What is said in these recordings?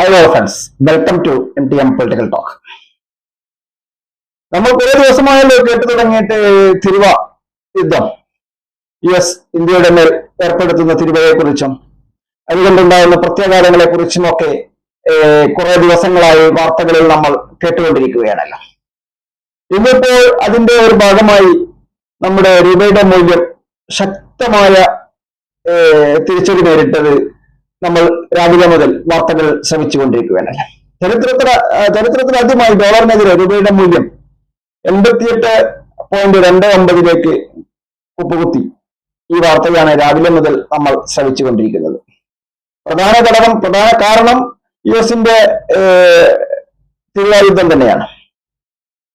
Hello friends welcome to M T M political talk നമ്മൾ കുറെ ദിവസമായല്ലോ കേട്ടു തുടങ്ങിയിട്ട് തിരുവ യുദ്ധം. യു എസ് ഇന്ത്യയുടെ മേൽ ഏർപ്പെടുത്തുന്ന തിരുവയെ കുറിച്ചും അതുകൊണ്ടുണ്ടാകുന്ന പ്രത്യാഘാതങ്ങളെ കുറിച്ചും ഒക്കെ കുറെ ദിവസങ്ങളായി വാർത്തകളിൽ നമ്മൾ കേട്ടുകൊണ്ടിരിക്കുകയാണല്ലോ. ഇന്നിപ്പോൾ അതിന്റെ ഒരു ഭാഗമായി നമ്മുടെ രൂപയുടെ മൂല്യം ശക്തമായ തിരിച്ചടി നേരിട്ടത് നമ്മൾ രാവിലെ മുതൽ വാർത്തകൾ ശ്രമിച്ചുകൊണ്ടിരിക്കുകയാണല്ലോ ചരിത്രത്തിൽ ചരിത്രത്തിൽ ആദ്യമായി ഡോളറിനെതിരെ രൂപയുടെ മൂല്യം എൺപത്തിയെട്ട് പോയിന്റ് രണ്ട് ഒമ്പതിലേക്ക് കുപ്പുകുത്തി ഈ വാർത്തയാണ് രാവിലെ മുതൽ നമ്മൾ ശ്രമിച്ചുകൊണ്ടിരിക്കുന്നത്. പ്രധാന ഘടകം പ്രധാന കാരണം യു എസിന്റെ തിരുവായുദ്ധം തന്നെയാണ്.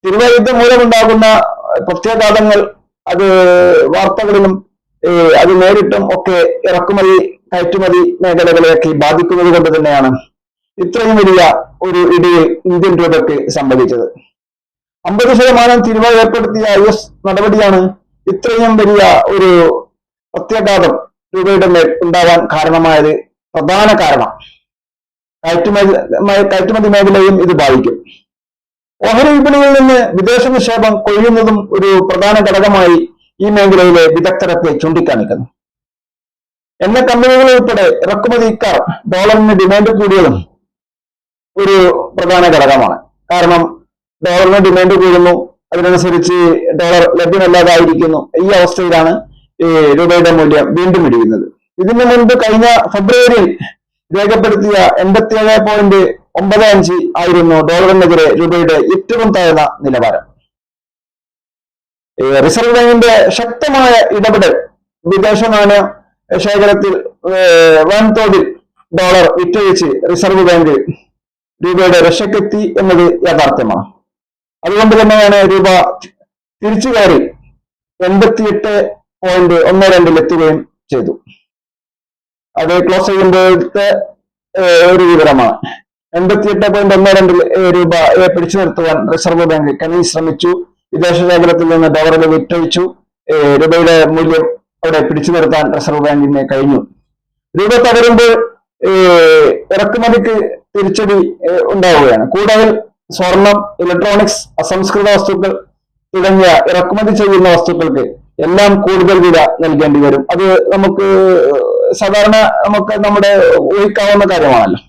തിരുവായുദ്ധം മൂലമുണ്ടാകുന്ന പ്രത്യാഘാതങ്ങൾ അത് വാർത്തകളിലും അത് നേരിട്ടും ഒക്കെ ഇറക്കുമതി കയറ്റുമതി മേഖലകളെയൊക്കെ ബാധിക്കുന്നത് കൊണ്ട് തന്നെയാണ് ഇത്രയും വലിയ ഒരു ഇടിയിൽ ഇന്ത്യൻ രൂപയ്ക്ക് സംഭവിച്ചത്. അമ്പത് ശതമാനം തിരുവ ഏർപ്പെടുത്തിയ ഐ എസ് നടപടിയാണ് ഇത്രയും വലിയ ഒരു പ്രത്യാഘാതം രൂപയുടെ മേൽ ഉണ്ടാവാൻ കാരണമായത് പ്രധാന കാരണം. കയറ്റുമതി കയറ്റുമതി മേഖലയും ഇത് ബാധിക്കും. ഓഹരി വിപണിയിൽ നിന്ന് വിദേശ നിക്ഷേപം കൊഴിയുന്നതും ഒരു പ്രധാന ഘടകമായി ഈ മേഖലയിലെ വിദഗ്ധരൊക്കെ ചൂണ്ടിക്കാണിക്കുന്നു. എണ്ണ കമ്പനികൾ ഉൾപ്പെടെ ഇറക്കുമതിക്കാർ ഡോളറിന് ഡിമാൻഡ് കൂടിയതും ഒരു പ്രധാന ഘടകമാണ്. കാരണം ഡോളറിന് ഡിമാൻഡ് കൂടുന്നു അതിനനുസരിച്ച് ഡോളർ ലഭ്യമല്ലാതായിരിക്കുന്നു. ഈ അവസ്ഥയിലാണ് രൂപയുടെ മൂല്യം വീണ്ടും ഇടിയുന്നത്. ഇതിനു മുൻപ് കഴിഞ്ഞ ഫെബ്രുവരിയിൽ രേഖപ്പെടുത്തിയ എൺപത്തിയേഴ് പോയിന്റ് ഒമ്പത് അഞ്ച് ആയിരുന്നു ഡോളറിനെതിരെ രൂപയുടെ ഏറ്റവും താഴ്ന്ന നിലവാരം. റിസർവ് ബാങ്കിന്റെ ശക്തമായ ഇടപെടൽ വിദേശ ശേഖരത്തിൽ വൻതോതിൽ ഡോളർ വിറ്റഴിച്ച് റിസർവ് ബാങ്ക് രൂപയുടെ രക്ഷക്കെത്തി എന്നത് യാഥാർത്ഥ്യമാണ്. അതുകൊണ്ട് തന്നെയാണ് രൂപ തിരിച്ചു കയറി എൺപത്തിയെട്ട് പോയിന്റ് ഒന്ന് രണ്ടിൽ എത്തുകയും ചെയ്തു. അത് ക്ലോസ് ചെയ്യുമ്പോഴത്തെ ഒരു വിവരമാണ്. എൺപത്തിയെട്ട് പോയിന്റ് ഒന്ന് രണ്ടിൽ രൂപ പിടിച്ചു നിർത്തുവാൻ റിസർവ് ബാങ്ക് കനി ശ്രമിച്ചു. വിദേശ ശേഖരത്തിൽ നിന്ന് ഡോളറിൽ വിറ്റഴിച്ചു. രൂപയുടെ മൂല്യം അവിടെ പിടിച്ചു നിർത്താൻ റിസർവ് ബാങ്കിന് കഴിഞ്ഞു. രൂപ തകരുമ്പോൾ ഇറക്കുമതിക്ക് തിരിച്ചടി ഉണ്ടാവുകയാണ്. കൂടുതൽ സ്വർണം ഇലക്ട്രോണിക്സ് അസംസ്കൃത വസ്തുക്കൾ തുടങ്ങിയ ഇറക്കുമതി ചെയ്യുന്ന വസ്തുക്കൾക്ക് എല്ലാം കൂടുതൽ വില നൽകേണ്ടി വരും. അത് നമുക്ക് സാധാരണ നമുക്ക് നമ്മുടെ ഊഹിക്കാവുന്ന കാര്യമാണല്ലോ.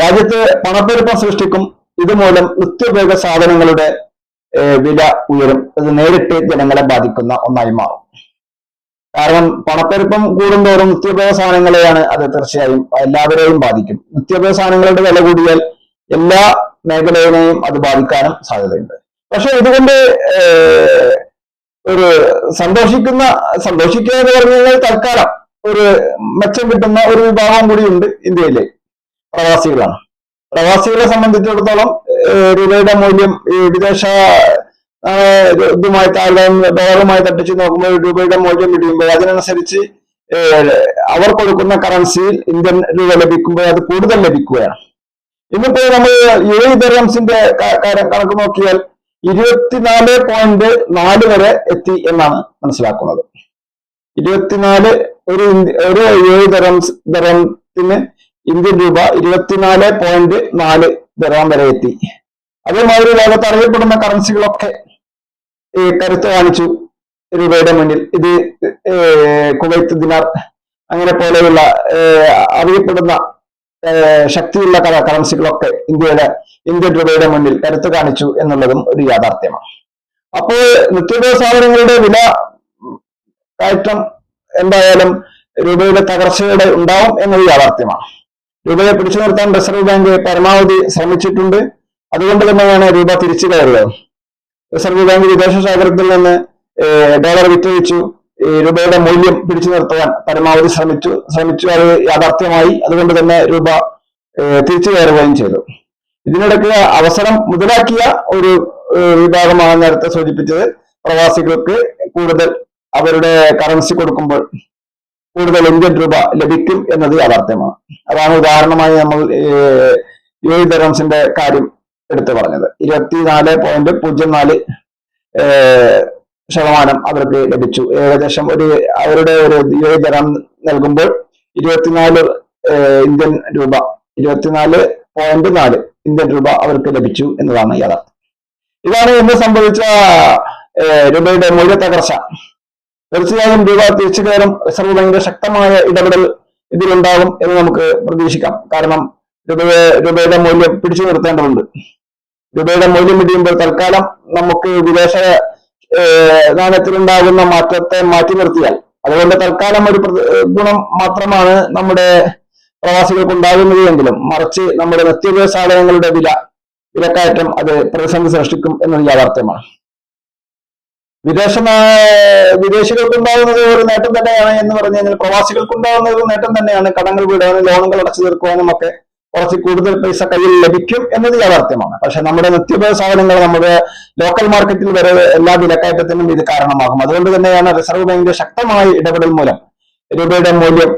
രാജ്യത്ത് പണപ്പെരുപ്പം സൃഷ്ടിക്കും. ഇതുമൂലം നിത്യോപയോഗ സാധനങ്ങളുടെ വില ഉയരും. ഇത് നേരിട്ട് ജനങ്ങളെ ബാധിക്കുന്ന ഒന്നായി മാറും. കാരണം പണപ്പെരുപ്പം കൂടുന്തോറും നിത്യോപയോഗ സാധനങ്ങളെയാണ് അത് തീർച്ചയായും എല്ലാവരെയും ബാധിക്കും. നിത്യോപയോഗ സാധനങ്ങളുടെ വില കൂടിയാൽ എല്ലാ മേഖലയെയും അത് ബാധിക്കാനും സാധ്യതയുണ്ട്. പക്ഷെ ഇതുകൊണ്ട് ഒരു സന്തോഷിക്കുന്ന സന്തോഷിക്കുക എന്ന് പറഞ്ഞു തൽക്കാലം ഒരു മെച്ചം കിട്ടുന്ന ഒരു വിഭാഗം കൂടിയുണ്ട് ഇന്ത്യയിലെ പ്രവാസികളാണ്. പ്രവാസികളെ സംബന്ധിച്ചിടത്തോളം രൂപയുടെ മൂല്യം ഈ വിദേശ ഇതുമായി താഴ്ന്ന ഡോളറുമായി തട്ടിച്ച് നോക്കുമ്പോൾ രൂപയുടെ മൂല്യം ഇടിയുമ്പോൾ അതിനനുസരിച്ച് അവർ കൊടുക്കുന്ന കറൻസിയിൽ ഇന്ത്യൻ രൂപ ലഭിക്കുമ്പോൾ അത് കൂടുതൽ ലഭിക്കുകയാണ്. ഇന്നിപ്പോ നമ്മൾ യു എ ദർഹംസിന്റെ കണക്ക് നോക്കിയാൽ ഇരുപത്തിനാല് പോയിന്റ് നാല് വരെ എത്തി എന്നാണ് മനസ്സിലാക്കുന്നത്. ഇരുപത്തിനാല് ഒരു ഒരു യു എ ദർഹംസ് ഇന്ത്യൻ രൂപ ഇരുപത്തിനാല് പോയിന്റ് നാല് ദർഹം വരെ എത്തി. അതേമാതിരി ലോകത്ത് അറിയപ്പെടുന്ന കറൻസികളൊക്കെ കരുത്ത് കാണിച്ചു രൂപയുടെ മുന്നിൽ. ഇത് കുവൈത്ത് ദിനാർ അങ്ങനെ പോലെയുള്ള അറിയപ്പെടുന്ന ശക്തിയുള്ള കറ- കറൻസികളൊക്കെ ഇന്ത്യയുടെ ഇന്ത്യൻ രൂപയുടെ മുന്നിൽ കരുത്ത് കാണിച്ചു എന്നുള്ളതും ഒരു യാഥാർത്ഥ്യമാണ്. അപ്പോൾ നിത്യോപയോഗ സാധനങ്ങളുടെ വില കയറ്റം എന്തായാലും രൂപയുടെ തകർച്ചയുടെ ഉണ്ടാവും എന്നൊരു യാഥാർത്ഥ്യമാണ്. രൂപയെ പിടിച്ചു നിർത്താൻ റിസർവ് ബാങ്ക് പരമാവധി ശ്രമിച്ചിട്ടുണ്ട്. അതുകൊണ്ട് തന്നെയാണ് രൂപ തിരിച്ചു കയറിയത്. റിസർവ് ബാങ്ക് വിദേശ ശേഖരത്തിൽ നിന്ന് ഡോളർ വിറ്റഴിച്ചു. രൂപയുടെ മൂല്യം പിടിച്ചു നിർത്തുവാൻ പരമാവധി ശ്രമിച്ചു ശ്രമിച്ചു. അത് യാഥാർത്ഥ്യമായി. അതുകൊണ്ട് തന്നെ രൂപ തിരിച്ചു കയറുകയും ചെയ്തു. ഇതിനിടയ്ക്ക് അവസരം മുതലാക്കിയ ഒരു വിഭാഗമാണ് നേരത്തെ സൂചിപ്പിച്ചത്. പ്രവാസികൾക്ക് കൂടുതൽ അവരുടെ കറൻസി കൊടുക്കുമ്പോൾ കൂടുതൽ ഇന്ത്യൻ രൂപ ലഭിക്കും എന്നത് യാഥാർത്ഥ്യമാണ്. അതാണ് ഉദാഹരണമായി നമ്മൾ ഏഹ്, യു ദറംസിന്റെ കാര്യം എടുത്തു പറഞ്ഞത്. ഇരുപത്തിനാല് പോയിന്റ് പൂജ്യം നാല് ശതമാനം അവർക്ക് ലഭിച്ചു. ഏകദേശം ഒരു അവരുടെ ഒരു യു എ ദരം നൽകുമ്പോൾ ഇരുപത്തിനാല് ഇന്ത്യൻ രൂപ ഇരുപത്തിനാല് പോയിന്റ് നാല് ഇന്ത്യൻ രൂപ അവർക്ക് ലഭിച്ചു എന്നതാണ് യാഥാർത്ഥ്യം. ഇതാണ് ഇന്ന് സംഭവിച്ച രൂപയുടെ മൂല്യ തകർച്ച തീർച്ചയായും രൂപ തിരിച്ചു കയറും റിസർവ് ബാങ്കിന്റെ ശക്തമായ ഇടപെടൽ ഇതിലുണ്ടാകും എന്ന് നമുക്ക് പ്രതീക്ഷിക്കാം. കാരണം രൂപയെ രൂപയുടെ മൂല്യം പിടിച്ചു നിർത്തേണ്ടതുണ്ട്. രൂപയുടെ മൂല്യം ഇടിയുമ്പോൾ തൽക്കാലം നമുക്ക് വിദേശ നാണയത്തിലുണ്ടാകുന്ന മാറ്റത്തെ മാറ്റി നിർത്തിയാൽ. അതുകൊണ്ട് തൽക്കാലം ഒരു ഗുണം മാത്രമാണ് നമ്മുടെ പ്രവാസികൾക്ക് ഉണ്ടാകുന്നത് എങ്കിലും മറിച്ച് നമ്മുടെ നിത്യോപയോഗ സാധനങ്ങളുടെ വില വിലക്കയറ്റം അത് പ്രതിസന്ധി സൃഷ്ടിക്കും എന്നത് യാഥാർത്ഥ്യമാണ്. വിദേശ വിദേശികൾക്കുണ്ടാകുന്നത് ഒരു നേട്ടം തന്നെയാണ് എന്ന് പറഞ്ഞു കഴിഞ്ഞാൽ പ്രവാസികൾക്കുണ്ടാകുന്നത് ഒരു നേട്ടം തന്നെയാണ്. കടങ്ങൾ വീടാനും ലോണുകൾ അടച്ചു തീർക്കുവാനും ഒക്കെ കുറച്ച് കൂടുതൽ പൈസ കയ്യിൽ ലഭിക്കും എന്നത് യാഥാർത്ഥ്യമാണ്. പക്ഷെ നമ്മുടെ നിത്യോപയോഗ സാധനങ്ങൾ നമ്മുടെ ലോക്കൽ മാർക്കറ്റിൽ വരെ എല്ലാ വിലക്കയറ്റത്തിനും ഇത് കാരണമാകും. അതുകൊണ്ട് തന്നെയാണ് റിസർവ് ബാങ്കിന്റെ ശക്തമായ ഇടപെടൽ മൂലം രൂപയുടെ മൂല്യം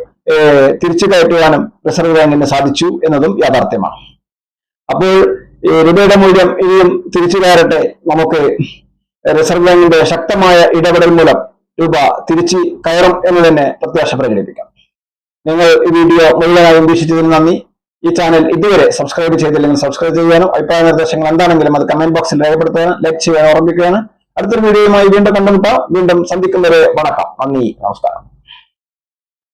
തിരിച്ചു കയറ്റുവാനും റിസർവ് ബാങ്കിന് സാധിച്ചു എന്നതും യാഥാർത്ഥ്യമാണ്. അപ്പോൾ രൂപയുടെ മൂല്യം ഇനിയും തിരിച്ചു കയറട്ടെ? നമുക്ക് റിസർവ് ബാങ്കിന്റെ ശക്തമായ ഇടപെടൽ മൂലം രൂപ തിരിച്ചു കയറും എന്ന് തന്നെ പ്രത്യാശ പ്രകടിപ്പിക്കാം. നിങ്ങൾ ഈ വീഡിയോ മുഴുവനായും വീക്ഷിച്ചതിന് നന്ദി. ഈ ചാനൽ ഇതുവരെ സബ്സ്ക്രൈബ് ചെയ്തില്ലെങ്കിൽ സബ്സ്ക്രൈബ് ചെയ്യാനും അഭിപ്രായ നിർദ്ദേശങ്ങൾ എന്താണെങ്കിലും അത് കമന്റ് ബോക്സിൽ രേഖപ്പെടുത്താനും ലൈക്ക് ചെയ്യാൻ ഓർമ്മിക്കുകയാണ് അടുത്തൊരു വീഡിയോയുമായി വീണ്ടും കണ്ടുമുട്ടാം. വീണ്ടും സന്ധിക്കുന്നവരെ വരെ വണക്കം. നന്ദി. നമസ്കാരം.